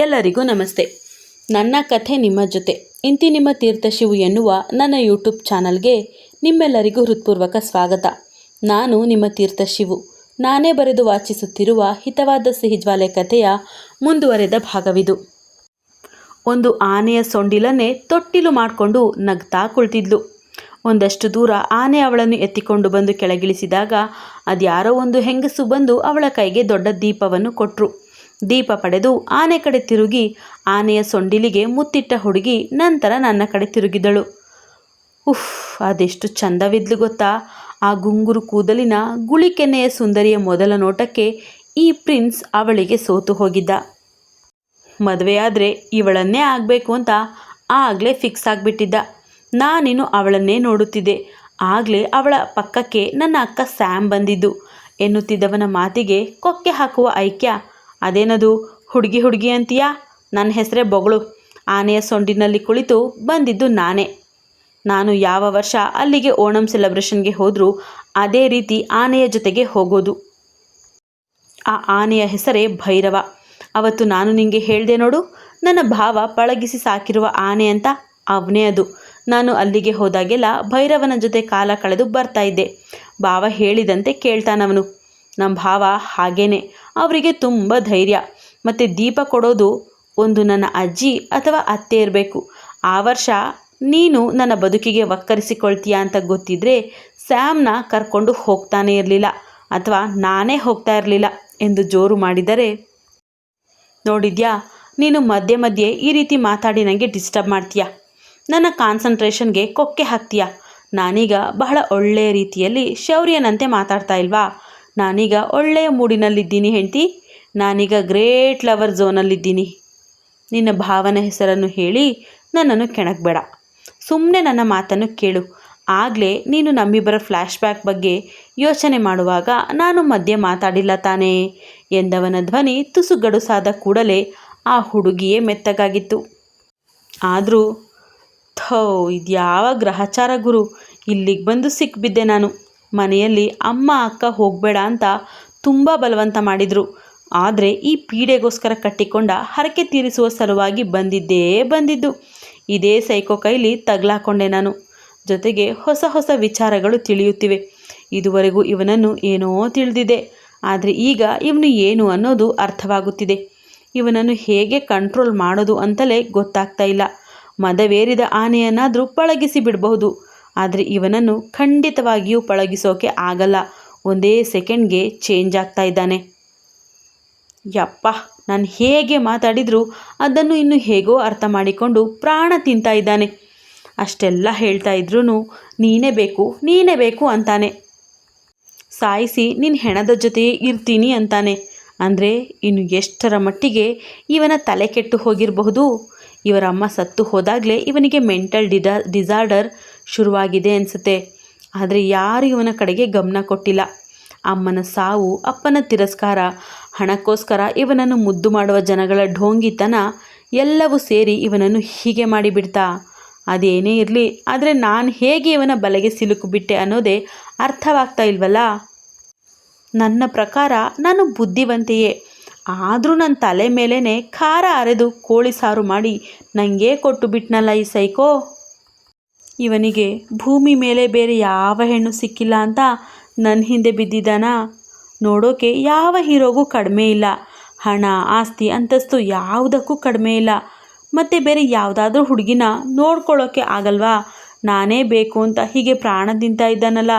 ಎಲ್ಲರಿಗೂ ನಮಸ್ತೆ. ನನ್ನ ಕಥೆ ನಿಮ್ಮ ಜೊತೆ. ಇಂತಿ ನಿಮ್ಮ ತೀರ್ಥಶಿವು ಎನ್ನುವ ನನ್ನ ಯೂಟ್ಯೂಬ್ ಚಾನಲ್ಗೆ ನಿಮ್ಮೆಲ್ಲರಿಗೂ ಹೃತ್ಪೂರ್ವಕ ಸ್ವಾಗತ. ನಾನು ನಿಮ್ಮ ತೀರ್ಥಶಿವು ನಾನೇ ಬರೆದು ವಾಚಿಸುತ್ತಿರುವ ಹಿತವಾದ ಸಿಹಿಜ್ವಾಲೆ ಕಥೆಯ ಮುಂದುವರೆದ ಭಾಗವಿದು. ಒಂದು ಆನೆಯ ಸೊಂಡಿಲನ್ನೇ ತೊಟ್ಟಿಲು ಮಾಡಿಕೊಂಡು ನಗ್ತಾ ಕುಳಿತಿದ್ಲು. ಒಂದಷ್ಟು ದೂರ ಆನೆ ಅವಳನ್ನು ಎತ್ತಿಕೊಂಡು ಬಂದು ಕೆಳಗಿಳಿಸಿದಾಗ ಅದ್ಯಾರೋ ಒಂದು ಹೆಂಗಸು ಬಂದು ಅವಳ ಕೈಗೆ ದೊಡ್ಡ ದೀಪವನ್ನು ಕೊಟ್ಟರು ದೀಪ ಪಡೆದು ಆನೆ ಕಡೆ ತಿರುಗಿ ಆನೆಯ ಸೊಂಡಿಲಿಗೆ ಮುತ್ತಿಟ್ಟ ಹುಡುಗಿ ನಂತರ ನನ್ನ ಕಡೆ ತಿರುಗಿದಳು. ಉಫ್, ಅದೆಷ್ಟು ಚಂದವಿದ್ಲು ಗೊತ್ತಾ? ಆ ಗುಂಗುರು ಕೂದಲಿನ ಗುಳಿಕೆನ್ನೆಯ ಸುಂದರಿಯ ಮೊದಲ ನೋಟಕ್ಕೆ ಈ ಪ್ರಿನ್ಸ್ ಅವಳಿಗೆ ಸೋತು ಹೋಗಿದ್ದ. ಮದುವೆಯಾದರೆ ಇವಳನ್ನೇ ಆಗಬೇಕು ಅಂತ ಆಗಲೇ ಫಿಕ್ಸ್ ಆಗಿಬಿಟ್ಟಿದ್ದ. ನಾನಿನ್ನು ಅವಳನ್ನೇ ನೋಡುತ್ತಿದ್ದೆ. ಆಗಲೇ ಅವಳ ಪಕ್ಕಕ್ಕೆ ನನ್ನ ಅಕ್ಕ ಸ್ಯಾಮ್ ಬಂದಿದ್ದು. ಎನ್ನುತ್ತಿದ್ದವನ ಮಾತಿಗೆ ಕೊಕ್ಕೆ ಹಾಕುವ ಐಕ್ಯ ಅದೇನದು? ಹುಡುಗಿ ಹುಡುಗಿ ಅಂತೀಯಾ? ನನ್ನ ಹೆಸರೇ ಬೊಗಳು. ಆನೆಯ ಸೊಂಡಿನಲ್ಲಿ ಕುಳಿತು ಬಂದಿದ್ದು ನಾನೇ. ನಾನು ಯಾವ ವರ್ಷ ಅಲ್ಲಿಗೆ ಓಣಂ ಸೆಲೆಬ್ರೇಷನ್ಗೆ ಹೋದರೂ ಅದೇ ರೀತಿ ಆನೆಯ ಜೊತೆಗೆ ಹೋಗೋದು. ಆ ಆನೆಯ ಹೆಸರೇ ಭೈರವ. ಅವತ್ತು ನಾನು ನಿಮಗೆ ಹೇಳಿದೆ ನೋಡು, ನನ್ನ ಭಾವ ಪಳಗಿಸಿ ಸಾಕಿರುವ ಆನೆ ಅಂತ. ಅವನೇ ಅದು. ನಾನು ಅಲ್ಲಿಗೆ ಹೋದಾಗೆಲ್ಲ ಭೈರವನ ಜೊತೆ ಕಾಲ ಕಳೆದು ಬರ್ತಾ ಇದ್ದೆ. ಭಾವ ಹೇಳಿದಂತೆ ಕೇಳ್ತಾನವನು. ನಮ್ಮ ಭಾವ ಹಾಗೇನೆ. ಅವರಿಗೆ ತುಂಬ ಧೈರ್ಯ. ಮತ್ತು ದೀಪ ಕೊಡೋದು ಒಂದು ನನ್ನ ಅಜ್ಜಿ ಅಥವಾ ಅತ್ತೆ ಇರಬೇಕು. ಆ ವರ್ಷ ನೀನು ನನ್ನ ಬದುಕಿಗೆ ವಕ್ಕರಿಸಿಕೊಳ್ತೀಯ ಅಂತ ಗೊತ್ತಿದ್ರೆ ಸ್ಯಾಮ್ನ ಕರ್ಕೊಂಡು ಹೋಗ್ತಾನೆ ಇರಲಿಲ್ಲ ಅಥವಾ ನಾನೇ ಹೋಗ್ತಾ ಇರಲಿಲ್ಲ ಎಂದು ಜೋರು ಮಾಡಿದರೆ, ನೋಡಿದ್ಯಾ, ನೀನು ಮಧ್ಯೆ ಮಧ್ಯೆ ಈ ರೀತಿ ಮಾತಾಡಿ ನನಗೆ ಡಿಸ್ಟರ್ಬ್ ಮಾಡ್ತೀಯ? ನನ್ನ ಕಾನ್ಸಂಟ್ರೇಷನ್ಗೆ ಕೊಕ್ಕೆ ಹಾಕ್ತೀಯ? ನಾನೀಗ ಬಹಳ ಒಳ್ಳೆಯ ರೀತಿಯಲ್ಲಿ ಶೌರ್ಯನಂತೆ ಮಾತಾಡ್ತಾ ಇಲ್ವಾ? ನಾನೀಗ ಒಳ್ಳೆಯ ಮೂಡಿನಲ್ಲಿದ್ದೀನಿ ಹೆಂಡತಿ. ನಾನೀಗ ಗ್ರೇಟ್ ಲವರ್ ಝೋನಲ್ಲಿದ್ದೀನಿ. ನಿನ್ನ ಭಾವನ ಹೆಸರನ್ನು ಹೇಳಿ ನನ್ನನ್ನು ಕೆಣಕಬೇಡ. ಸುಮ್ಮನೆ ನನ್ನ ಮಾತನ್ನು ಕೇಳು. ಆಗಲೇ ನೀನು ನಮ್ಮಿಬ್ಬರ ಫ್ಲ್ಯಾಶ್ ಬ್ಯಾಕ್ ಬಗ್ಗೆ ಯೋಚನೆ ಮಾಡುವಾಗ ನಾನು ಮಧ್ಯೆ ಮಾತಾಡಿಲ್ಲ ತಾನೇ ಎಂದವನ ಧ್ವನಿ ತುಸು ಗಡುಸಾದ ಕೂಡಲೇ ಆ ಹುಡುಗಿಯೇ ಮೆತ್ತಗಾಗಿತ್ತು. ಆದರೂ ಥೋ, ಇದ್ಯಾವ ಗ್ರಹಚಾರ ಗುರು. ಇಲ್ಲಿಗೆ ಬಂದು ಸಿಕ್ಕಿಬಿದ್ದೆ ನಾನು. ಮನೆಯಲ್ಲಿ ಅಮ್ಮ, ಅಕ್ಕ ಹೋಗಬೇಡ ಅಂತ ತುಂಬ ಬಲವಂತ ಮಾಡಿದರು. ಆದರೆ ಈ ಪೀಡೆಗೋಸ್ಕರ ಕಟ್ಟಿಕೊಂಡ ಹರಕೆ ತೀರಿಸುವ ಸಲುವಾಗಿ ಬಂದಿದ್ದೇ ಬಂದಿದ್ದು. ಇದೇ ಸೈಕೋ ಕೈಲಿ ತಗ್ಲಾಕೊಂಡೆ ನಾನು. ಜೊತೆಗೆ ಹೊಸ ಹೊಸ ವಿಚಾರಗಳು ತಿಳಿಯುತ್ತಿವೆ. ಇದುವರೆಗೂ ಇವನನ್ನು ಏನೋ ತಿಳಿದಿದೆ. ಆದರೆ ಈಗ ಇವನು ಏನು ಅನ್ನೋದು ಅರ್ಥವಾಗುತ್ತಿದೆ. ಇವನನ್ನು ಹೇಗೆ ಕಂಟ್ರೋಲ್ ಮಾಡೋದು ಅಂತಲೇ ಗೊತ್ತಾಗ್ತಾ ಇಲ್ಲ. ಮದವೇರಿದ ಆನೆಯನ್ನಾದರೂ ಪಳಗಿಸಿ ಬಿಡಬಹುದು. ಆದರೆ ಇವನನ್ನು ಖಂಡಿತವಾಗಿಯೂ ಪಳಗಿಸೋಕೆ ಆಗಲ್ಲ. ಒಂದೇ ಸೆಕೆಂಡ್ಗೆ ಚೇಂಜ್ ಆಗ್ತಾ ಇದ್ದಾನೆ. ಯಪ್ಪ, ನಾನು ಹೇಗೆ ಮಾತಾಡಿದರೂ ಅದನ್ನು ಇನ್ನು ಹೇಗೋ ಅರ್ಥ ಮಾಡಿಕೊಂಡು ಪ್ರಾಣ ತಿಂತಾ ಇದ್ದಾನೆ. ಅಷ್ಟೆಲ್ಲ ಹೇಳ್ತಾ ಇದ್ರೂ ನೀನೇ ಬೇಕು ನೀನೇ ಬೇಕು ಅಂತಾನೆ. ಸಾಯಿಸಿ ನಿನ್ನ ಹೆಣದ ಜೊತೆಯೇ ಇರ್ತೀನಿ ಅಂತಾನೆ. ಅಂದರೆ ಇನ್ನು ಎಷ್ಟರ ಮಟ್ಟಿಗೆ ಇವನ ತಲೆ ಕೆಟ್ಟು ಹೋಗಿರಬಹುದು. ಇವರ ಅಮ್ಮ ಸತ್ತು ಹೋದಾಗಲೇ ಇವನಿಗೆ ಮೆಂಟಲ್ ಡಿಡಾ ಡಿಸಾರ್ಡರ್ ಶುರುವಾಗಿದೆ ಅನಿಸುತ್ತೆ. ಆದರೆ ಯಾರು ಇವನ ಕಡೆಗೆ ಗಮನ ಕೊಟ್ಟಿಲ್ಲ. ಅಮ್ಮನ ಸಾವು, ಅಪ್ಪನ ತಿರಸ್ಕಾರ, ಹಣಕ್ಕೋಸ್ಕರ ಇವನನ್ನು ಮುದ್ದು ಮಾಡುವ ಜನಗಳ ಢೋಂಗಿತನ ಎಲ್ಲವೂ ಸೇರಿ ಇವನನ್ನು ಹೀಗೆ ಮಾಡಿಬಿಡ್ತಾ. ಅದೇನೇ ಇರಲಿ, ಆದರೆ ನಾನು ಹೇಗೆ ಇವನ ಬಲೆಗೆ ಸಿಲುಕುಬಿಟ್ಟೆ ಅನ್ನೋದೇ ಅರ್ಥವಾಗ್ತಾ ಇಲ್ವಲ್ಲ? ನನ್ನ ಪ್ರಕಾರ ನಾನು ಬುದ್ಧಿವಂತೆಯೇ. ಆದರೂ ನನ್ನ ತಲೆ ಮೇಲೇ ಖಾರ ಅರೆದು ಕೋಳಿ ಸಾರು ಮಾಡಿ ನನಗೇ ಕೊಟ್ಟು ಬಿಟ್ನಲ್ಲ ಈ ಸೈಕೋ? ಇವನಿಗೆ ಭೂಮಿ ಮೇಲೆ ಬೇರೆ ಯಾವ ಹೆಣ್ಣು ಸಿಕ್ಕಿಲ್ಲ ಅಂತ ನನ್ನ ಹಿಂದೆ ಬಿದ್ದಿದ್ದಾನಾ? ನೋಡೋಕೆ ಯಾವ ಹೀರೋಗೂ ಕಡಿಮೆ ಇಲ್ಲ. ಹಣ, ಆಸ್ತಿ, ಅಂತಸ್ತು ಯಾವುದಕ್ಕೂ ಕಡಿಮೆ ಇಲ್ಲ. ಮತ್ತು ಬೇರೆ ಯಾವುದಾದ್ರೂ ಹುಡುಗಿನ ನೋಡ್ಕೊಳ್ಳೋಕ್ಕೆ ಆಗಲ್ವಾ? ನಾನೇ ಬೇಕು ಅಂತ ಹೀಗೆ ಪ್ರಾಣ ಇದ್ದಾನಲ್ಲ.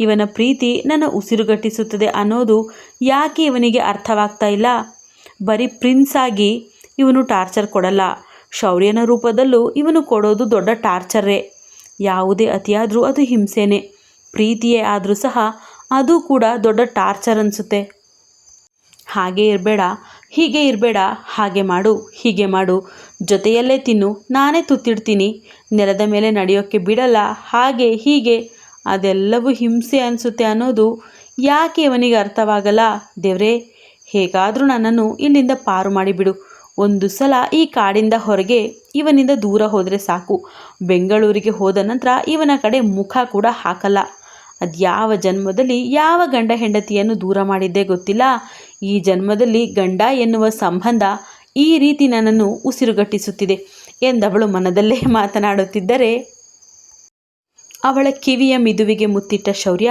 ಇವನ ಪ್ರೀತಿ ನನ್ನ ಉಸಿರುಗಟ್ಟಿಸುತ್ತದೆ ಅನ್ನೋದು ಯಾಕೆ ಇವನಿಗೆ ಅರ್ಥವಾಗ್ತಾ ಇಲ್ಲ? ಬರೀ ಪ್ರಿನ್ಸ್ ಆಗಿ ಇವನು ಟಾರ್ಚರ್ ಕೊಡಲ್ಲ. ಶೌರ್ಯನ ರೂಪದಲ್ಲೂ ಇವನು ಕೊಡೋದು ದೊಡ್ಡ ಟಾರ್ಚರೇ. ಯಾವುದೇ ಅತಿಯಾದರೂ ಅದು ಹಿಂಸೆನೆ. ಪ್ರೀತಿಯೇ ಆದರೂ ಸಹ ಅದು ಕೂಡ ದೊಡ್ಡ ಟಾರ್ಚರ್ ಅನಿಸುತ್ತೆ. ಹಾಗೆ ಇರಬೇಡ, ಹೀಗೆ ಇರಬೇಡ, ಹಾಗೆ ಮಾಡು, ಹೀಗೆ ಮಾಡು. ಜೊತೆಯಲ್ಲೇ ತಿನ್ನು, ನಾನೇ ತುತ್ತಿಡ್ತೀನಿ. ನೆಲದ ಮೇಲೆ ನಡೆಯೋಕ್ಕೆ ಬಿಡಲ್ಲ, ಹಾಗೆ, ಹೀಗೆ. ಅದೆಲ್ಲವೂ ಹಿಂಸೆ ಅನಿಸುತ್ತೆ ಅನ್ನೋದು ಯಾಕೆ ಇವನಿಗೆ ಅರ್ಥವಾಗಲ್ಲ? ದೇವ್ರೇ, ಹೇಗಾದರೂ ನನ್ನನ್ನು ಇಲ್ಲಿಂದ ಪಾರು ಮಾಡಿಬಿಡು. ಒಂದು ಸಲ ಈ ಕಾಡಿಂದ ಹೊರಗೆ ಇವನಿಂದ ದೂರ ಹೋದರೆ ಸಾಕು. ಬೆಂಗಳೂರಿಗೆ ಹೋದ ನಂತರ ಇವನ ಕಡೆ ಮುಖ ಕೂಡ ಹಾಕಲ್ಲ. ಅದ್ಯಾವ ಜನ್ಮದಲ್ಲಿ ಯಾವ ಗಂಡ ಹೆಂಡತಿಯನ್ನು ದೂರ ಮಾಡಿದ್ದೇ ಗೊತ್ತಿಲ್ಲ. ಈ ಜನ್ಮದಲ್ಲಿ ಗಂಡ ಎನ್ನುವ ಸಂಬಂಧ ಈ ರೀತಿ ನನ್ನನ್ನು ಉಸಿರುಗಟ್ಟಿಸುತ್ತಿದೆ ಎಂದವಳು ಮನದಲ್ಲೇ ಮಾತನಾಡುತ್ತಿದ್ದರೆ, ಅವಳ ಕಿವಿಯ ಮಿದುವಿಗೆ ಮುತ್ತಿಟ್ಟ ಶೌರ್ಯ,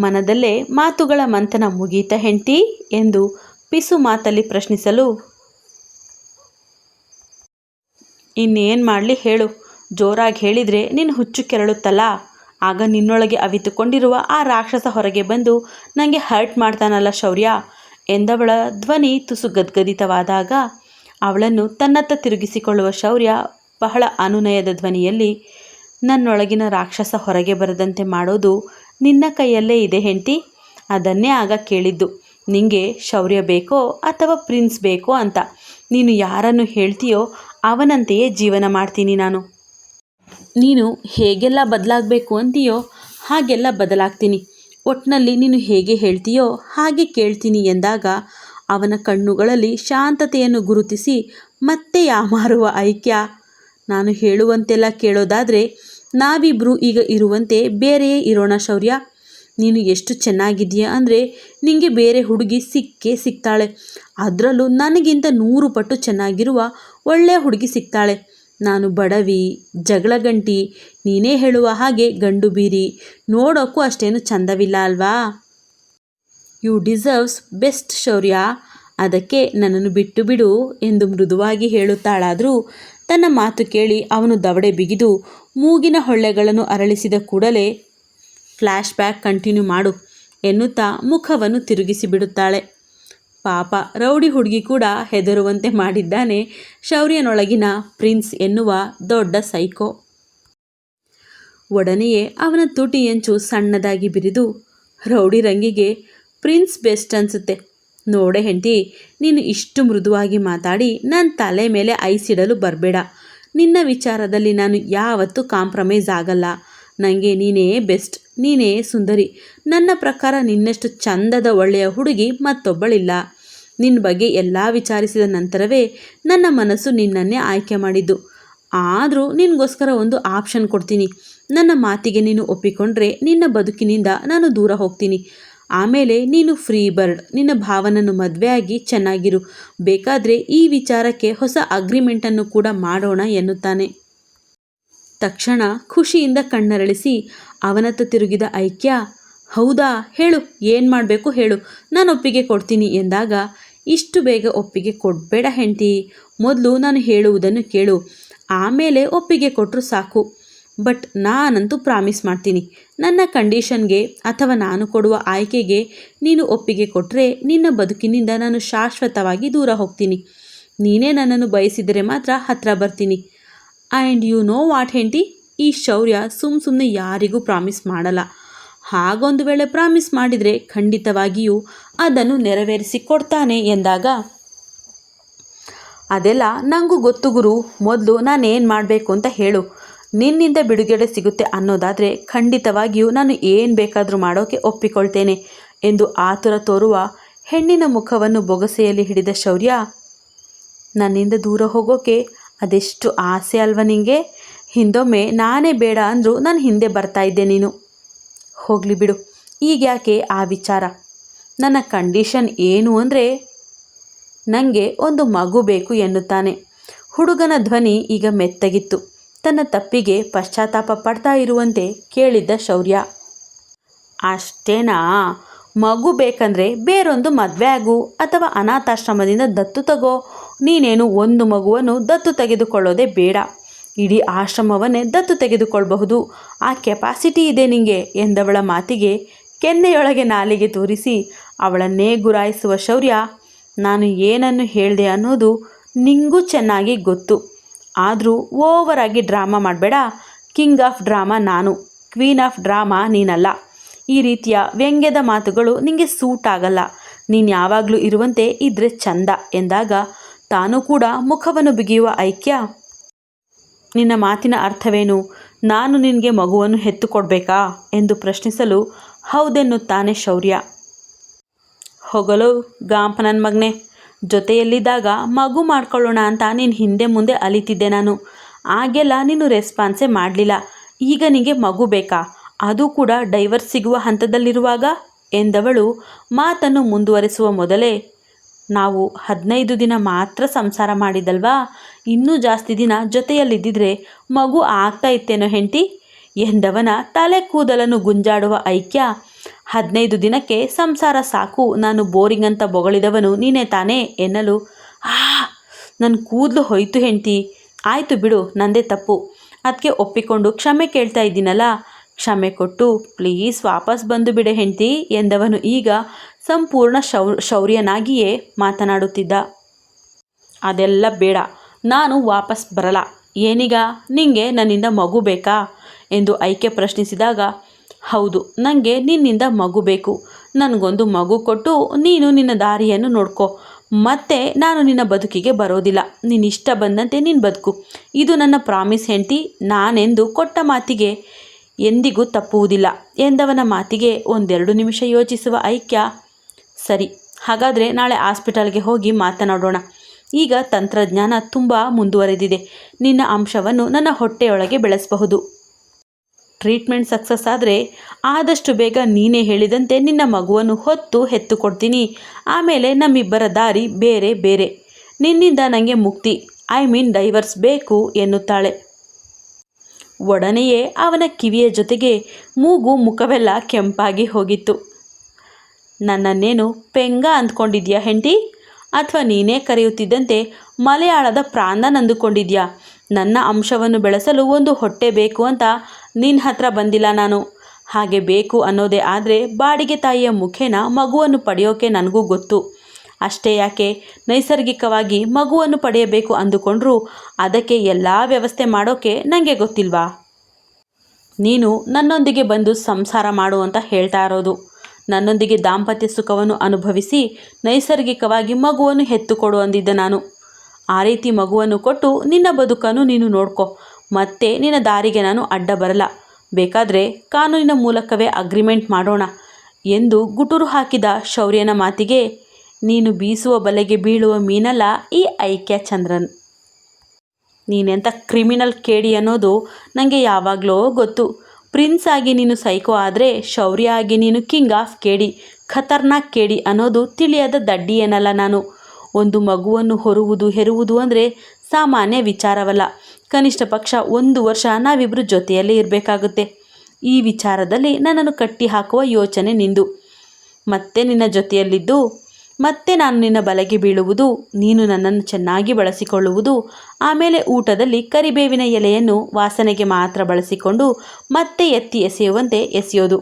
ಮನದಲ್ಲೇ ಮಾತುಗಳ ಮಂಥನ ಮುಗೀತ ಹೆಂಡತಿ ಎಂದು ಪಿಸು ಮಾತಲ್ಲಿ ಪ್ರಶ್ನಿಸಲು ಇನ್ನೇನು ಮಾಡಲಿ ಹೇಳು. ಜೋರಾಗಿ ಹೇಳಿದರೆ ನಿನ್ನ ಹುಚ್ಚು ಕೆರಳುತ್ತಲ್ಲ. ಆಗ ನಿನ್ನೊಳಗೆ ಅವಿತುಕೊಂಡಿರುವ ಆ ರಾಕ್ಷಸ ಹೊರಗೆ ಬಂದು ನನಗೆ ಹರ್ಟ್ ಮಾಡ್ತಾನಲ್ಲ ಶೌರ್ಯ. ಎಂದವಳ ಧ್ವನಿ ತುಸು ಗದ್ಗದಿತವಾದಾಗ ಅವಳನ್ನು ತನ್ನತ್ತ ತಿರುಗಿಸಿಕೊಳ್ಳುವ ಶೌರ್ಯ ಬಹಳ ಅನುನಯದ ಧ್ವನಿಯಲ್ಲಿ, ನನ್ನೊಳಗಿನ ರಾಕ್ಷಸ ಹೊರಗೆ ಬರದಂತೆ ಮಾಡೋದು ನಿನ್ನ ಕೈಯಲ್ಲೇ ಇದೆ ಹೆಂಡತಿ. ಅದನ್ನೇ ಆಗ ಕೇಳಿದ್ದು. ನಿಂಗೆ ಶೌರ್ಯ ಬೇಕೋ ಅಥವಾ ಪ್ರಿನ್ಸ್ ಬೇಕೋ ಅಂತ. ನೀನು ಯಾರನ್ನು ಹೇಳ್ತೀಯೋ ಅವನಂತೆಯೇ ಜೀವನ ಮಾಡ್ತೀನಿ ನಾನು. ನೀನು ಹೇಗೆಲ್ಲ ಬದಲಾಗಬೇಕು ಅಂತೀಯೋ ಹಾಗೆಲ್ಲ ಬದಲಾಗ್ತೀನಿ. ಒಟ್ಟಿನಲ್ಲಿ ನೀನು ಹೇಗೆ ಹೇಳ್ತೀಯೋ ಹಾಗೆ ಕೇಳ್ತೀನಿ ಎಂದಾಗ ಅವನ ಕಣ್ಣುಗಳಲ್ಲಿ ಶಾಂತತೆಯನ್ನು ಗುರುತಿಸಿ ಮತ್ತೆ ಯಾಮಾರುವ ಐಕ್ಯ. ನಾನು ಹೇಳುವಂತೆಲ್ಲ ಕೇಳೋದಾದರೆ ನಾವಿಬ್ಬರು ಈಗ ಇರುವಂತೆ ಬೇರೆಯೇ ಇರೋಣ ಶೌರ್ಯ. ನೀನು ಎಷ್ಟು ಚೆನ್ನಾಗಿದೆಯಾ ಅಂದರೆ ನಿನಗೆ ಬೇರೆ ಹುಡುಗಿ ಸಿಕ್ಕೇ ಸಿಗ್ತಾಳೆ. ಅದರಲ್ಲೂ ನನಗಿಂತ ನೂರು ಪಟ್ಟು ಚೆನ್ನಾಗಿರುವ ಒಳ್ಳೆಯ ಹುಡುಗಿ ಸಿಗ್ತಾಳೆ. ನಾನು ಬಡವಿ, ಜಗಳಗಂಟಿ, ನೀನೇ ಹೇಳುವ ಹಾಗೆ ಗಂಡು ಬೀರಿ, ನೋಡೋಕ್ಕೂ ಅಷ್ಟೇನು ಚಂದವಿಲ್ಲ ಅಲ್ವಾ? You deserves best Shaurya. ಅದಕ್ಕೆ ನನ್ನನ್ನು ಬಿಟ್ಟು ಬಿಡು ಎಂದು ಮೃದುವಾಗಿ ಹೇಳುತ್ತಾಳಾದರೂ ತನ್ನ ಮಾತು ಕೇಳಿ ಅವನು ದವಡೆ ಬಿಗಿದು ಮೂಗಿನ ಹೊಳ್ಳೆಗಳನ್ನು ಅರಳಿಸಿದ ಕೂಡಲೇ ಫ್ಲ್ಯಾಶ್ ಬ್ಯಾಕ್ ಕಂಟಿನ್ಯೂ ಮಾಡು ಎನ್ನುತ್ತಾ ಮುಖವನ್ನು ತಿರುಗಿಸಿ ಬಿಡುತ್ತಾಳೆ. ಪಾಪ, ರೌಡಿ ಹುಡುಗಿ ಕೂಡ ಹೆದರುವಂತೆ ಮಾಡಿದ್ದಾನೆ ಶೌರ್ಯನೊಳಗಿನ ಪ್ರಿನ್ಸ್ ಎನ್ನುವ ದೊಡ್ಡ ಸೈಕೋ. ಒಡನೆಯೇ ಅವನ ತುಟಿಯಂಚು ಸಣ್ಣದಾಗಿ ಬಿರಿದು ರೌಡಿ ರಂಗಿಗೆ, ಪ್ರಿನ್ಸ್ ಬೆಸ್ಟ್ ಅನಿಸುತ್ತೆ. ನೋಡೆ ಹೆಂಡತಿ, ನೀನು ಇಷ್ಟು ಮೃದುವಾಗಿ ಮಾತಾಡಿ ನನ್ನ ತಲೆ ಮೇಲೆ ಐಸಿಡಲು ಬರಬೇಡ. ನಿನ್ನ ವಿಚಾರದಲ್ಲಿ ನಾನು ಯಾವತ್ತೂ ಕಾಂಪ್ರಮೈಸ್ ಆಗಲ್ಲ. ನನಗೆ ನೀನೇ ಬೆಸ್ಟ್. ನೀನೇ ಸುಂದರಿ, ನನ್ನ ಪ್ರಕಾರ ನಿನ್ನಷ್ಟು ಚಂದದ ಒಳ್ಳೆಯ ಹುಡುಗಿ ಮತ್ತೊಬ್ಬಳಿಲ್ಲ. ನಿನ್ನ ಬಗ್ಗೆ ಎಲ್ಲ ವಿಚಾರಿಸಿದ ನಂತರವೇ ನನ್ನ ಮನಸ್ಸು ನಿನ್ನನ್ನೇ ಆಯ್ಕೆ ಮಾಡಿದ್ದು. ಆದರೂ ನಿನಗೋಸ್ಕರ ಒಂದು ಆಪ್ಷನ್ ಕೊಡ್ತೀನಿ. ನನ್ನ ಮಾತಿಗೆ ನೀನು ಒಪ್ಪಿಕೊಂಡ್ರೆ ನಿನ್ನ ಬದುಕಿನಿಂದ ನಾನು ದೂರ ಹೋಗ್ತೀನಿ. ಆಮೇಲೆ ನೀನು ಫ್ರೀ ಬರ್ಡ್, ನಿನ್ನ ಭಾವನನ್ನು ಮದುವೆಯಾಗಿ ಚೆನ್ನಾಗಿರು. ಬೇಕಾದರೆ ಈ ವಿಚಾರಕ್ಕೆ ಹೊಸ ಅಗ್ರಿಮೆಂಟನ್ನು ಕೂಡ ಮಾಡೋಣ ಎನ್ನುತ್ತಾನೆ. ತಕ್ಷಣ ಖುಷಿಯಿಂದ ಕಣ್ಣರಳಿಸಿ ಅವನತ್ತ ತಿರುಗಿದ ಐಕ್ಯ, ಹೌದಾ, ಹೇಳು, ಏನು ಮಾಡಬೇಕು ಹೇಳು, ನಾನು ಒಪ್ಪಿಗೆ ಕೊಡ್ತೀನಿ ಎಂದಾಗ, ಇಷ್ಟು ಬೇಗ ಒಪ್ಪಿಗೆ ಕೊಡಬೇಡ ಹೆಂಡತಿ, ಮೊದಲು ನಾನು ಹೇಳುವುದನ್ನು ಕೇಳು, ಆಮೇಲೆ ಒಪ್ಪಿಗೆ ಕೊಟ್ಟರು ಸಾಕು, ಬಟ್ ನಾನಂತೂ ಪ್ರಾಮಿಸ್ ಮಾಡ್ತೀನಿ, ನನ್ನ ಕಂಡೀಷನ್ಗೆ ಅಥವಾ ನಾನು ಕೊಡುವ ಆಯ್ಕೆಗೆ ನೀನು ಒಪ್ಪಿಗೆ ಕೊಟ್ಟರೆ ನಿನ್ನ ಬದುಕಿನಿಂದ ನಾನು ಶಾಶ್ವತವಾಗಿ ದೂರ ಹೋಗ್ತೀನಿ, ನೀನೇ ನನ್ನನ್ನು ಬಯಸಿದರೆ ಮಾತ್ರ ಹತ್ತಿರ ಬರ್ತೀನಿ ಆ್ಯಂಡ್ ಯು ನೋ ವಾಟ್ ಹೆಂಟಿ ಈ ಶೌರ್ಯ ಸುಮ್ಮ ಸುಮ್ಮನೆ ಯಾರಿಗೂ ಪ್ರಾಮಿಸ್ ಮಾಡಲ್ಲ. ಹಾಗೊಂದು ವೇಳೆ ಪ್ರಾಮಿಸ್ ಮಾಡಿದರೆ ಖಂಡಿತವಾಗಿಯೂ ಅದನ್ನು ನೆರವೇರಿಸಿ ಕೊಡ್ತಾನೆ ಎಂದಾಗ, ಅದೆಲ್ಲ ನನಗೂ ಗೊತ್ತು ಗುರು, ಮೊದಲು ನಾನೇನು ಮಾಡಬೇಕು ಅಂತ ಹೇಳು. ನಿನ್ನಿಂದ ಬಿಡುಗಡೆ ಸಿಗುತ್ತೆ ಅನ್ನೋದಾದರೆ ಖಂಡಿತವಾಗಿಯೂ ನಾನು ಏನು ಬೇಕಾದರೂ ಮಾಡೋಕ್ಕೆ ಒಪ್ಪಿಕೊಳ್ತೇನೆ ಎಂದು ಆತುರ ತೋರುವ ಹೆಣ್ಣಿನ ಮುಖವನ್ನು ಬೊಗಸೆಯಲ್ಲಿ ಹಿಡಿದ ಶೌರ್ಯ, ನನ್ನಿಂದ ದೂರ ಹೋಗೋಕೆ ಅದೆಷ್ಟು ಆಸೆ ಅಲ್ವ ನಿಂಗೆ? ಹಿಂದೊಮ್ಮೆ ನಾನೇ ಬೇಡ ಅಂದರೂ ನಾನು ಹಿಂದೆ ಬರ್ತಾ ಇದ್ದೆ ನೀನು. ಹೋಗಲಿ ಬಿಡು. ಈಗ ಯಾಕೆ ಆ ವಿಚಾರ? ನನ್ನ ಕಂಡೀಷನ್ ಏನು ಅಂದರೆ ನನಗೆ ಒಂದು ಮಗು ಬೇಕು ಎನ್ನುತ್ತಾನೆ. ಹುಡುಗನ ಧ್ವನಿ ಈಗ ಮೆತ್ತಗಿತ್ತು. ತನ್ನ ತಪ್ಪಿಗೆ ಪಶ್ಚಾತ್ತಾಪ ಪಡ್ತಾ ಇರುವಂತೆ ಕೇಳಿದ್ದ ಶೌರ್ಯ. ಅಷ್ಟೇನಾ? ಮಗು ಬೇಕಂದರೆ ಬೇರೊಂದು ಮದುವೆ ಆಗು ಅಥವಾ ಅನಾಥಾಶ್ರಮದಿಂದ ದತ್ತು ತಗೋ. ನೀನೇನು ಒಂದು ಮಗುವನ್ನು ದತ್ತು ತೆಗೆದುಕೊಳ್ಳೋದೇ ಬೇಡ. ಇಡೀ ಆಶ್ರಮವನ್ನೇ ದತ್ತು ತೆಗೆದುಕೊಳ್ಳಬಹುದು ಆ ಕೆಪಾಸಿಟಿ ಇದೆ ನಿಂಗೆ ಎಂದವಳ ಮಾತಿಗೆ ಕೆನ್ನೆಯೊಳಗೆ ನಾಲಿಗೆ ತೋರಿಸಿ, ಅವಳನ್ನೇ ಗುರಾಯಿಸುವ ಶೌರ್ಯ, ನಾನು ಏನನ್ನು ಹೇಳಿದೆ ಅನ್ನೋದು ನಿಂಗೂ ಚೆನ್ನಾಗಿ ಗೊತ್ತು. ಆದರೂ ಓವರಾಗಿ ಡ್ರಾಮಾ ಮಾಡಬೇಡ, ಕಿಂಗ್ ಆಫ್ ಡ್ರಾಮಾ ನಾನು, ಕ್ವೀನ್ ಆಫ್ ಡ್ರಾಮಾ ನೀನಲ್ಲ. ಈ ರೀತಿಯ ವ್ಯಂಗ್ಯದ ಮಾತುಗಳು ನಿಮಗೆ ಸೂಟ್ ಆಗಲ್ಲ. ನೀನು ಯಾವಾಗಲೂ ಇರುವಂತೆ ಇದ್ರೆ ಚಂದ ಎಂದಾಗ ತಾನು ಕೂಡ ಮುಖವನ್ನು ಬಿಗಿಯುವ ಐಕ್ಯ ನಿನ್ನ ಮಾತಿನ ಅರ್ಥವೇನು? ನಾನು ನಿನಗೆ ಮಗುವನ್ನು ಹೆತ್ತುಕೊಡ್ಬೇಕಾ? ಎಂದು ಪ್ರಶ್ನಿಸಲು ಹೌದೆನ್ನುತ್ತಾನೆ ಶೌರ್ಯ. ಹೊಗಲು ಗಾಂಪ ನನ್ನ ಮಗನೆ, ಜೊತೆಯಲ್ಲಿದ್ದಾಗ ಮಗು ಮಾಡ್ಕೊಳ್ಳೋಣ ಅಂತ ನೀನು ಹಿಂದೆ ಮುಂದೆ ಅಲಿತಿದ್ದೆ ನಾನು. ಆಗೆಲ್ಲ ನೀನು ರೆಸ್ಪಾನ್ಸೇ ಮಾಡಲಿಲ್ಲ. ಈಗ ನಿನಗೆ ಮಗು ಬೇಕಾ? ಅದು ಕೂಡ ಡೈವರ್ಸ್ ಸಿಗುವ ಹಂತದಲ್ಲಿರುವಾಗ? ಎಂದವಳು ಮಾತನ್ನು ಮುಂದುವರೆಸುವ ಮೊದಲೇ ನಾವು ಹದಿನೈದು ದಿನ ಮಾತ್ರ ಸಂಸಾರ ಮಾಡಿದಲ್ವಾ? ಇನ್ನೂ ಜಾಸ್ತಿ ದಿನ ಜೊತೆಯಲ್ಲಿದ್ದಿದ್ರೆ ಮಗು ಆಗ್ತಾ ಇತ್ತೇನೋ ಹೆಂಡತಿ? ಎಂದವನ ತಲೆ ಕೂದಲನ್ನು ಗುಂಜಾಡುವ ಐಕ್ಯ. ಹದಿನೈದು ದಿನಕ್ಕೆ ಸಂಸಾರ ಸಾಕು, ನಾನು ಬೋರಿಂಗ್ ಅಂತ ಬೊಗಳಿದವನು ನೀನೇ ತಾನೇ ಎನ್ನಲು. ಆ ನನ್ನ ಕೂದಲು ಹೋಯ್ತು ಹೆಂಡ್ತಿ. ಆಯಿತು ಬಿಡು, ನಂದೇ ತಪ್ಪು. ಅದಕ್ಕೆ ಒಪ್ಪಿಕೊಂಡು ಕ್ಷಮೆ ಕೇಳ್ತಾ ಇದ್ದೀನಲ್ಲ? ಕ್ಷಮೆ ಕೊಟ್ಟು, ಪ್ಲೀಸ್ ವಾಪಸ್ ಬಂದು ಬಿಡೆ ಹೆಂಡ್ತಿ, ಎಂದವನು ಈಗ ಸಂಪೂರ್ಣ ಶೌ ಶೌರ್ಯನಾಗಿಯೇ ಮಾತನಾಡುತ್ತಿದ್ದ. ಅದೆಲ್ಲ ಬೇಡ, ನಾನು ವಾಪಸ್ ಬರಲ್ಲ ಏನೀಗ, ನಿಂಗೆ ನನ್ನಿಂದ ಮಗು ಬೇಕಾ? ಎಂದು ಐಕೆ ಪ್ರಶ್ನಿಸಿದಾಗ, ಹೌದು ನನಗೆ ನಿನ್ನಿಂದ ಮಗು ಬೇಕು. ನನಗೊಂದು ಮಗು ಕೊಟ್ಟು ನೀನು ನಿನ್ನ ದಾರಿಯನ್ನು ನೋಡ್ಕೊ. ಮತ್ತೆ ನಾನು ನಿನ್ನ ಬದುಕಿಗೆ ಬರೋದಿಲ್ಲ. ನಿನ್ನ ಇಷ್ಟ ಬಂದಂತೆ ನಿನ್ನ ಬದುಕು. ಇದು ನನ್ನ ಪ್ರಾಮಿಸ್ ಹೆಂಡ್ತಿ, ನಾನೆಂದು ಕೊಟ್ಟ ಮಾತಿಗೆ ಎಂದಿಗೂ ತಪ್ಪುವುದಿಲ್ಲ ಎಂದವನ ಮಾತಿಗೆ ಒಂದೆರಡು ನಿಮಿಷ ಯೋಚಿಸುವ ಐಕ್ಯ ಸರಿ, ಹಾಗಾದರೆ ನಾಳೆ ಹಾಸ್ಪಿಟಲ್ಗೆ ಹೋಗಿ ಮಾತನಾಡೋಣ. ಈಗ ತಂತ್ರಜ್ಞಾನ ತುಂಬ ಮುಂದುವರೆದಿದೆ. ನಿನ್ನ ಅಂಶವನ್ನು ನನ್ನ ಹೊಟ್ಟೆಯೊಳಗೆ ಬೆಳೆಸಬಹುದು. ಟ್ರೀಟ್ಮೆಂಟ್ ಸಕ್ಸಸ್ ಆದರೆ ಆದಷ್ಟು ಬೇಗ ನೀನೇ ಹೇಳಿದಂತೆ ನಿನ್ನ ಮಗುವನ್ನು ಹೊತ್ತು ಹೆತ್ತು ಕೊಡ್ತೀನಿ ಆಮೇಲೆ ನಮ್ಮಿಬ್ಬರ ದಾರಿ ಬೇರೆ ಬೇರೆ. ನಿನ್ನಿಂದ ನನಗೆ ಮುಕ್ತಿ, ಐ ಮೀನ್ ಡೈವರ್ಸ್ ಬೇಕು ಎನ್ನುತ್ತಾಳೆ. ಒಡನೆಯೇ ಅವನ ಕಿವಿಯ ಜೊತೆಗೆ ಮೂಗು ಮುಖವೆಲ್ಲ ಕೆಂಪಾಗಿ ಹೋಗಿತ್ತು. ನನ್ನನ್ನೇನು ಪೆಂಗ ಅಂದ್ಕೊಂಡಿದ್ಯಾ ಹೆಂಟಿ ಅಥವಾ ನೀನೇ ಕರೆಯುತ್ತಿದ್ದಂತೆ ಮಲಯಾಳದ ಪ್ರಾಂದನ್ ಅಂದುಕೊಂಡಿದ್ಯಾ ನನ್ನ ಅಂಶವನ್ನು ಬೆಳೆಸಲು ಒಂದು ಹೊಟ್ಟೆ ಬೇಕು ಅಂತ ನಿನ್ನ ಹತ್ರ ಬಂದಿಲ್ಲ ನಾನು. ಹಾಗೆ ಬೇಕು ಅನ್ನೋದೇ ಆದರೆ ಬಾಡಿಗೆ ತಾಯಿಯ ಮುಖೇನ ಮಗುವನ್ನು ಪಡೆಯೋಕೆ ನನಗೂ ಗೊತ್ತು. ಅಷ್ಟೇ ಯಾಕೆ? ನೈಸರ್ಗಿಕವಾಗಿ ಮಗುವನ್ನು ಪಡೆಯಬೇಕು ಅಂದುಕೊಂಡ್ರೂ ಅದಕ್ಕೆ ಎಲ್ಲ ವ್ಯವಸ್ಥೆ ಮಾಡೋಕೆ ನನಗೆ ಗೊತ್ತಿಲ್ವಾ? ನೀನು ನನ್ನೊಂದಿಗೆ ಬಂದು ಸಂಸಾರ ಮಾಡು ಅಂತ ಹೇಳ್ತಾ ಇರೋದು. ನನ್ನೊಂದಿಗೆ ದಾಂಪತ್ಯ ಸುಖವನ್ನು ಅನುಭವಿಸಿ ನೈಸರ್ಗಿಕವಾಗಿ ಮಗುವನ್ನು ಹೆತ್ತುಕೊಡು ಅಂದಿದ್ದೆ ನಾನು. ಆ ರೀತಿ ಮಗುವನ್ನು ಕೊಟ್ಟು ನಿನ್ನ ಬದುಕನ್ನು ನೀನು ನೋಡ್ಕೊ. ಮತ್ತೆ ನಿನ್ನ ದಾರಿಗೆ ನಾನು ಅಡ್ಡ ಬರಲ್ಲ. ಬೇಕಾದರೆ ಕಾನೂನಿನ ಮೂಲಕವೇ ಅಗ್ರಿಮೆಂಟ್ ಮಾಡೋಣ ಎಂದು ಗುಟುರು ಹಾಕಿದ ಶೌರ್ಯನ ಮಾತಿಗೆ ನೀನು ಬೀಸುವ ಬಲೆಗೆ ಬೀಳುವ ಮೀನಲ್ಲ ಈ ಐಕ್ಯ ಚಂದ್ರನ್ ನೀನೆಂಥ ಕ್ರಿಮಿನಲ್ ಕೇಡಿ ಅನ್ನೋದು ನನಗೆ ಯಾವಾಗಲೋ ಗೊತ್ತು. ಪ್ರಿನ್ಸ್ ಆಗಿ ನೀನು ಸೈಕೋ ಆದರೆ ಶೌರ್ಯ ಆಗಿ ನೀನು ಕಿಂಗ್ ಆಫ್ ಕೇಡಿ, ಖತರ್ನಾಕ್ ಕೇಡಿ ಅನ್ನೋದು ತಿಳಿಯದ ದಡ್ಡಿ ಏನಲ್ಲ ನಾನು. ಒಂದು ಮಗುವನ್ನು ಹೊರುವುದು ಹೆರುವುದು ಅಂದರೆ ಸಾಮಾನ್ಯ ವಿಚಾರವಲ್ಲ. ಕನಿಷ್ಠ ಪಕ್ಷ ಒಂದು ವರ್ಷ ನಾವಿಬ್ಬರು ಜೊತೆಯಲ್ಲೇ ಇರಬೇಕಾಗುತ್ತೆ. ಈ ವಿಚಾರದಲ್ಲಿ ನನ್ನನ್ನು ಕಟ್ಟಿ ಹಾಕುವ ಯೋಚನೆ ನಿಂದು. ಮತ್ತೆ ನಿನ್ನ ಜೊತೆಯಲ್ಲಿದ್ದು ಮತ್ತೆ ನಾನು ನಿನ್ನ ಬಲೆಗೆ ಬೀಳುವುದು, ನೀನು ನನ್ನನ್ನು ಚೆನ್ನಾಗಿ ಬಳಸಿಕೊಳ್ಳುವುದು. ಆಮೇಲೆ ಊಟದಲ್ಲಿ ಕರಿಬೇವಿನ ಎಲೆಯನ್ನು ವಾಸನೆಗೆ ಮಾತ್ರ ಬಳಸಿಕೊಂಡು ಮತ್ತೆ ಎತ್ತಿ ಎಸೆಯುವಂತೆ ಎಸೆಯೋದು.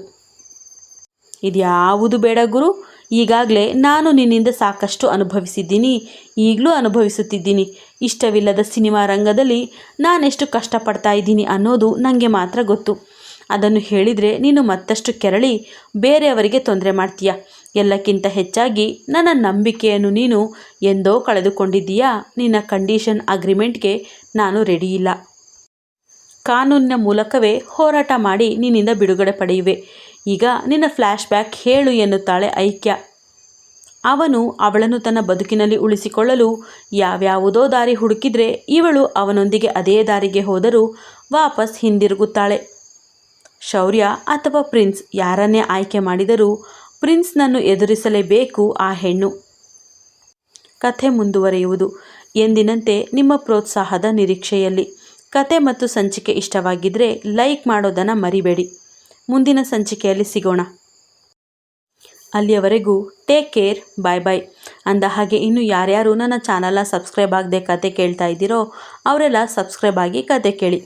ಇದ್ಯಾವುದು ಬೇಡ ಗುರು, ಈಗಾಗಲೇ ನಾನು ನಿನ್ನಿಂದ ಸಾಕಷ್ಟು ಅನುಭವಿಸಿದ್ದೀನಿ, ಈಗಲೂ ಅನುಭವಿಸುತ್ತಿದ್ದೀನಿ. ಇಷ್ಟವಿಲ್ಲದ ಸಿನಿಮಾ ರಂಗದಲ್ಲಿ ನಾನೆಷ್ಟು ಕಷ್ಟಪಡ್ತಾ ಇದ್ದೀನಿ ಅನ್ನೋದು ನನಗೆ ಮಾತ್ರ ಗೊತ್ತು. ಅದನ್ನು ಹೇಳಿದರೆ ನೀನು ಮತ್ತಷ್ಟು ಕೆರಳಿ ಬೇರೆಯವರಿಗೆ ತೊಂದರೆ ಮಾಡ್ತೀಯ? ಎಲ್ಲಕ್ಕಿಂತ ಹೆಚ್ಚಾಗಿ ನನ್ನ ನಂಬಿಕೆಯನ್ನು ನೀನು ಎಂದೋ ಕಳೆದುಕೊಂಡಿದ್ದೀಯಾ? ನಿನ್ನ ಕಂಡೀಷನ್ ಅಗ್ರಿಮೆಂಟ್ಗೆ ನಾನು ರೆಡಿ ಇಲ್ಲ. ಕಾನೂನಿನ ಮೂಲಕವೇ ಹೋರಾಟ ಮಾಡಿ ನಿನ್ನಿಂದ ಬಿಡುಗಡೆ ಪಡೆಯುವೆ. ಈಗ ನಿನ್ನ ಫ್ಲ್ಯಾಶ್ ಬ್ಯಾಕ್ ಹೇಳು ಎನ್ನುತ್ತಾಳೆ ಐಕ್ಯ. ಅವನು ಅವಳನ್ನು ತನ್ನ ಬದುಕಿನಲ್ಲಿ ಉಳಿಸಿಕೊಳ್ಳಲು ಯಾವ್ಯಾವುದೋ ದಾರಿ ಹುಡುಕಿದ್ರೆ ಇವಳು ಅವನೊಂದಿಗೆ ಅದೇ ದಾರಿಗೆ ಹೋದರೂ ವಾಪಸ್ ಹಿಂದಿರುಗುತ್ತಾಳೆ. ಶೌರ್ಯ ಅಥವಾ ಪ್ರಿನ್ಸ್ ಯಾರನ್ನೇ ಆಯ್ಕೆ ಮಾಡಿದರೂ ಪ್ರಿನ್ಸ್ನನ್ನು ಎದುರಿಸಲೇಬೇಕು ಆ ಹೆಣ್ಣು. ಕಥೆ ಮುಂದುವರೆಯುವುದು. ಎಂದಿನಂತೆ ನಿಮ್ಮ ಪ್ರೋತ್ಸಾಹದ ನಿರೀಕ್ಷೆಯಲ್ಲಿ. ಕತೆ ಮತ್ತು ಸಂಚಿಕೆ ಇಷ್ಟವಾಗಿದ್ದರೆ ಲೈಕ್ ಮಾಡೋದನ್ನು ಮರಿಬೇಡಿ. ಮುಂದಿನ ಸಂಚಿಕೆಯಲ್ಲಿ ಸಿಗೋಣ. ಅಲ್ಲಿಯವರೆಗೂ ಟೇಕ್ ಕೇರ್, ಬಾಯ್ ಬಾಯ್. ಅಂದ ಹಾಗೆ ಇನ್ನು ಯಾರ್ಯಾರು ನನ್ನ ಚಾನಲ್ನ ಸಬ್ಸ್ಕ್ರೈಬ್ ಆಗದೆ ಕತೆ ಕೇಳ್ತಾ ಇದ್ದೀರೋ, ಅವರೆಲ್ಲ ಸಬ್ಸ್ಕ್ರೈಬ್ ಆಗಿ ಕತೆ ಕೇಳಿ.